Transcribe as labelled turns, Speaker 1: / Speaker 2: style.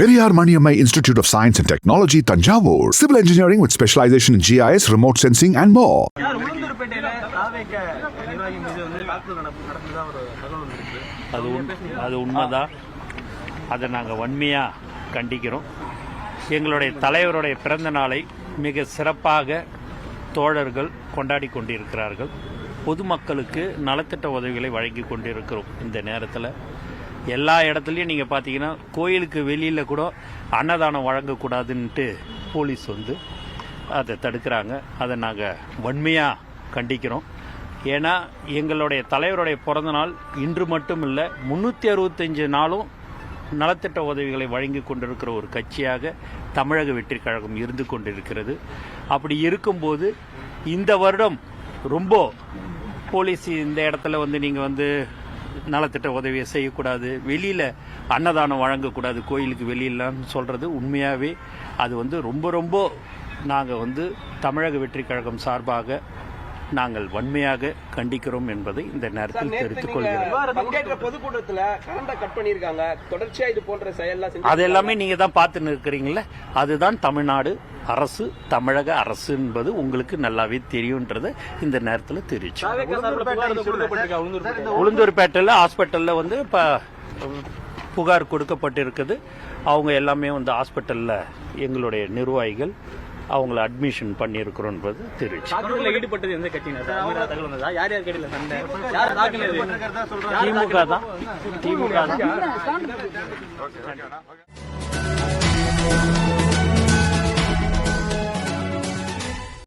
Speaker 1: Periyar Maniammai Institute of Science and Technology, Tanjavur. Civil engineering with specialization in GIS, remote sensing, and more.
Speaker 2: யார் உளுந்தூர்பேட்டையில தாவேக்க நிர்வாகி மீது வந்து தாக்குதல் நடப்பு நடந்ததா ஒரு தகவல் வந்திருக்கு.
Speaker 3: அது அது உண்மைதான். அதை நாங்கள் வன்மையாக கண்டிக்கிறோம். எங்களுடைய தலைவருடைய பிறந்த நாளை மிக சிறப்பாக தோழர்கள் கொண்டாடி கொண்டிருக்கிறார்கள். பொதுமக்களுக்கு நலத்திட்ட உதவிகளை வழங்கி கொண்டிருக்கிறோம் இந்த நேரத்தில். எல்லா இடத்துலையும் நீங்கள் பார்த்தீங்கன்னா கோயிலுக்கு வெளியில் கூட அன்னதானம் வழங்கக்கூடாதுன்ட்டு போலீஸ் வந்து அதை தடுக்கிறாங்க. அதை நாங்கள் வன்மையாக கண்டிக்கிறோம். ஏன்னா எங்களுடைய தலைவருடைய பிறந்த நாள் இன்று மட்டும் இல்லை முந்நூற்றி அறுபத்தஞ்சு நாளும் நலத்திட்ட உதவிகளை வழங்கி கொண்டிருக்கிற ஒரு கட்சியாக தமிழக வெற்றி கழகம் இருந்து கொண்டிருக்கிறது. அப்படி இருக்கும்போது இந்த வருடம் ரொம்ப போலீஸ் இந்த இடத்துல வந்து நீங்கள் வந்து நலத்திட்ட உதவியை செய்யக்கூடாது. வெளியில் அன்னதானம் வழங்கக்கூடாது. கோயிலுக்கு வெளியிலன்னு சொல்கிறது உண்மையாகவே அது வந்து ரொம்ப ரொம்ப நாங்கள் வந்து தமிழக வெற்றி கழகம் சார்பாக நாங்கள் வன்மையாக கண்டிக்கிறோம் என்பதை இந்த நேரத்தில் தெரிவித்துக்
Speaker 4: பங்கேற்ற பொதுக்கூட்டத்துல கரண்ட கட் பண்ணிருக்காங்க தொடர்ச்சியா இது போன்ற செயல்லாம் செஞ்சு
Speaker 3: அது எல்லாமே நீங்க தான் பார்த்துன்னு இருக்கிறீங்களே அதுதான் தமிழ்நாடு. அரசு தமிழக அரசு என்பது உங்களுக்கு நல்லாவே தெரியுன்றதை இந்த நேரத்தில் தெரிவிச்சு. உளுந்தூர்பேட்டையில் ஹாஸ்பிட்டலில் வந்து இப்போ புகார் கொடுக்கப்பட்டிருக்குது. அவங்க எல்லாமே வந்து ஹாஸ்பிட்டலில் எங்களுடைய நிர்வாகிகள் அவங்கள அட்மிஷன் பண்ணியிருக்கிறோன்றது தெரிவிச்சு.
Speaker 2: ஈடுபட்டது எந்த
Speaker 3: திமுக தான். திமுக தான்.